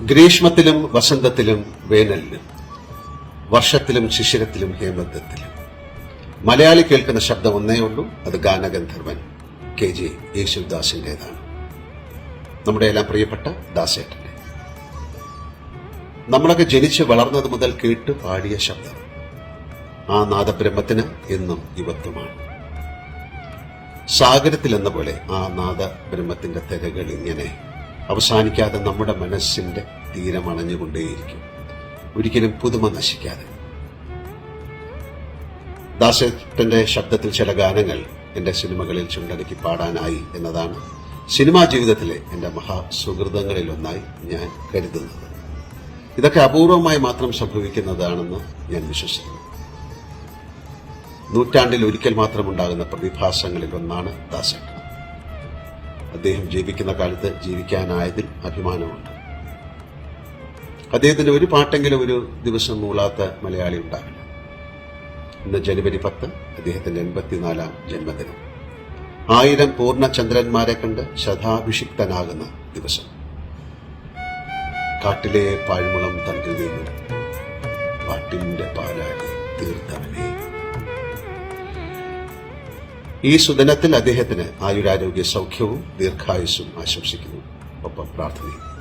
ഗ്രീഷ്മത്തിലും വസന്തത്തിലും വേനലിലും വർഷത്തിലും ശിശിരത്തിലും ഹേമന്തത്തിലും. മലയാളി കേൾക്കുന്ന ശബ്ദം ഒന്നേ ഉള്ളൂ. അത് ഗാനഗന്ധർവൻ കെ ജെ യേശുദാസിന്റെതാണ് നമ്മുടെ എല്ലാം പ്രിയപ്പെട്ട ദാസേട്ടന്റെ നമ്മളൊക്കെ ജനിച്ച് വളർന്നത് മുതൽ കേട്ട് പാടിയ ശബ്ദം ആ നാദബ്രഹ്മത്തിന് എന്നും യുവത്വമാണ് സാഗരത്തിൽ എന്ന പോലെ ആ നാദബ്രഹ്മത്തിന്റെ തിരകൾ ഇങ്ങനെ അവസാനിക്കാതെ നമ്മുടെ മനസ്സിന്റെ തീരമണഞ്ഞുകൊണ്ടേയിരിക്കും ഒരിക്കലും പുതുമ നശിക്കാതെ. ദാസത്തിന്റെ ശബ്ദത്തിൽ ചില ഗാനങ്ങൾ എന്റെ സിനിമകളിൽ ചുണ്ടനക്കി പാടാനായി എന്നതാണ് സിനിമാ ജീവിതത്തിലെ എന്റെ മഹാസുഹൃതങ്ങളിലൊന്നായി ഞാൻ കരുതുന്നത്. ഇതൊക്കെ അപൂർവമായി മാത്രം സംഭവിക്കുന്നതാണെന്ന് ഞാൻ വിശ്വസിക്കുന്നു. നൂറ്റാണ്ടിൽ ഒരിക്കൽ മാത്രം ഉണ്ടാകുന്ന പ്രതിഭാസങ്ങളിൽ ഒന്നാണ് ദാസേട്ടൻ അദ്ദേഹം ജീവിക്കുന്ന കാലത്ത് ജീവിക്കാനായതിൽ അഭിമാനമുണ്ട്. അദ്ദേഹത്തിന്റെ ഒരു പാട്ടെങ്കിലും ഒരു ദിവസം മൂളാത്ത മലയാളി ഉണ്ടാവില്ല ഇന്ന് ജനുവരി പത്ത് അദ്ദേഹത്തിന്റെ എൺപത്തിനാലാം ജന്മദിനം. ആയിരം പൂർണചന്ദ്രന്മാരെ കണ്ട് ശതാഭിഷിക്തനാകുന്ന ദിവസം. കാട്ടിലെ പാഴ്മുളം തണ്ടിൽ പാട്ടിന്റെ പാലാടി തീർത്തവനെ. ഈ സുദിനത്തിൽ അദ്ദേഹത്തിന് ആയുരാരോഗ്യ സൗഖ്യവും ദീർഘായുസ്സും ആശംസിക്കുന്നു. ഒപ്പം പ്രാർത്ഥനയും.